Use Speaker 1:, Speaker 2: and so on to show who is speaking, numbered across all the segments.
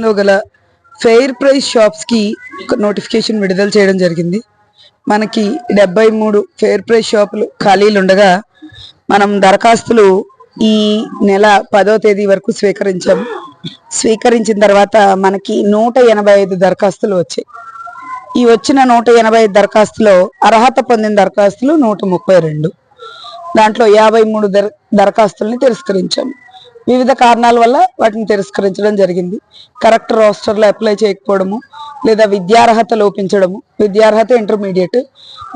Speaker 1: లో గల fair price షాప్స్కి ఒక నోటిఫికేషన్ విడుదల చేయడం జరిగింది. మనకి డెబ్బై మూడు ఫెయిర్ ప్రైస్ షాపులు ఖాళీలు ఉండగా మనం దరఖాస్తులు ఈ నెల పదో తేదీ వరకు స్వీకరించాము స్వీకరించిన తర్వాత మనకి నూట ఎనభై ఐదు దరఖాస్తులు వచ్చాయి. ఈ వచ్చిన నూట ఎనభై ఐదు దరఖాస్తులో అర్హత పొందిన దరఖాస్తులు నూట ముప్పై రెండు. దాంట్లో యాభై మూడు దర దరఖాస్తుల్ని తిరస్కరించాము వివిధ కారణాల వల్ల వాటిని తిరస్కరించడం జరిగింది. కరెక్ట్ రోస్టర్లో అప్లై చేయకపోవడము లేదా విద్యార్హత లోపించడము విద్యార్హత intermediate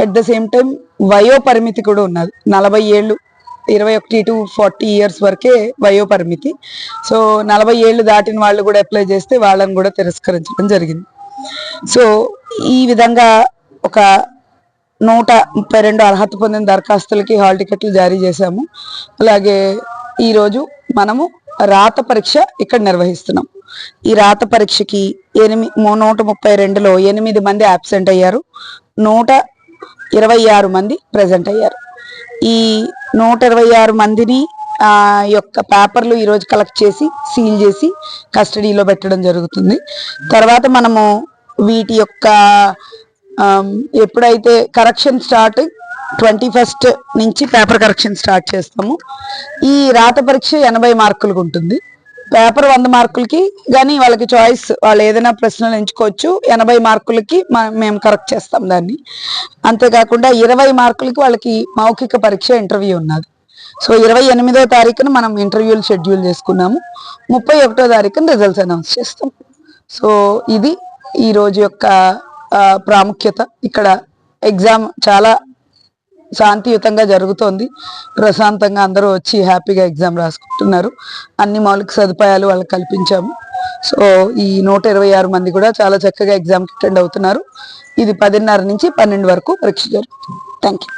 Speaker 1: at the same time వయో పరిమితి కూడా ఉన్నది. నలభై ఏళ్ళు ఇరవై ఒకటి టు ఫార్టీ ఇయర్స్ వరకే వయో పరిమితి సో నలభై ఏళ్ళు దాటిన వాళ్ళు కూడా అప్లై చేస్తే వాళ్ళని కూడా తిరస్కరించడం జరిగింది. సో ఈ విధంగా ఒక నూట ముప్పై రెండు అర్హత పొందిన దరఖాస్తులకి హాల్ టికెట్లు జారీ చేశాము. అలాగే ఈరోజు మనము రాత పరీక్ష ఇక్కడ నిర్వహిస్తున్నాం. ఈ రాత పరీక్షకి ఎనిమిది నూట ముప్పై రెండులో ఎనిమిది మంది అబ్సెంట్ అయ్యారు. నూట ఇరవై ఆరు మంది ప్రజెంట్ అయ్యారు. ఈ నూట ఇరవై ఆరు మందిని యొక్క పేపర్లు ఈరోజు కలెక్ట్ చేసి సీల్ చేసి కస్టడీలో పెట్టడం జరుగుతుంది. తర్వాత మనము వీటి యొక్క ఎప్పుడైతే కరెక్షన్ స్టార్ట్ ట్వంటీ ఫస్ట్ నుంచి పేపర్ కరెక్షన్ స్టార్ట్ చేస్తాము. ఈ రాత పరీక్ష ఎనభై మార్కులకు ఉంటుంది. పేపర్ వంద మార్కులకి కానీ వాళ్ళకి చాయిస్ వాళ్ళు ఏదైనా ప్రశ్నలు ఎంచుకోవచ్చు. ఎనభై మార్కులకి మేము కరెక్ట్ చేస్తాం దాన్ని. అంతేకాకుండా ఇరవై మార్కులకి వాళ్ళకి మౌఖిక పరీక్ష ఇంటర్వ్యూ ఉన్నది. సో ఇరవై ఎనిమిదో తారీఖున మనం ఇంటర్వ్యూలు షెడ్యూల్ చేసుకున్నాము. ముప్పై ఒకటో తారీఖున రిజల్ట్స్ అనౌన్స్ చేస్తాం. సో ఇది ఈ రోజు యొక్క ప్రాముఖ్యత. ఇక్కడ ఎగ్జామ్ చాలా శాంతియుతంగా జరుగుతోంది. ప్రశాంతంగా అందరూ వచ్చి హ్యాపీగా ఎగ్జామ్ రాసుకుంటున్నారు. అన్ని మౌలిక సదుపాయాలు వాళ్ళకి కల్పించాము. సో ఈ నూట ఇరవై ఆరు మంది కూడా చాలా చక్కగా ఎగ్జామ్కి అటెండ్ అవుతున్నారు. ఇది పదిన్నర నుంచి పన్నెండు వరకు పరీక్ష జరుగుతుంది. Thank you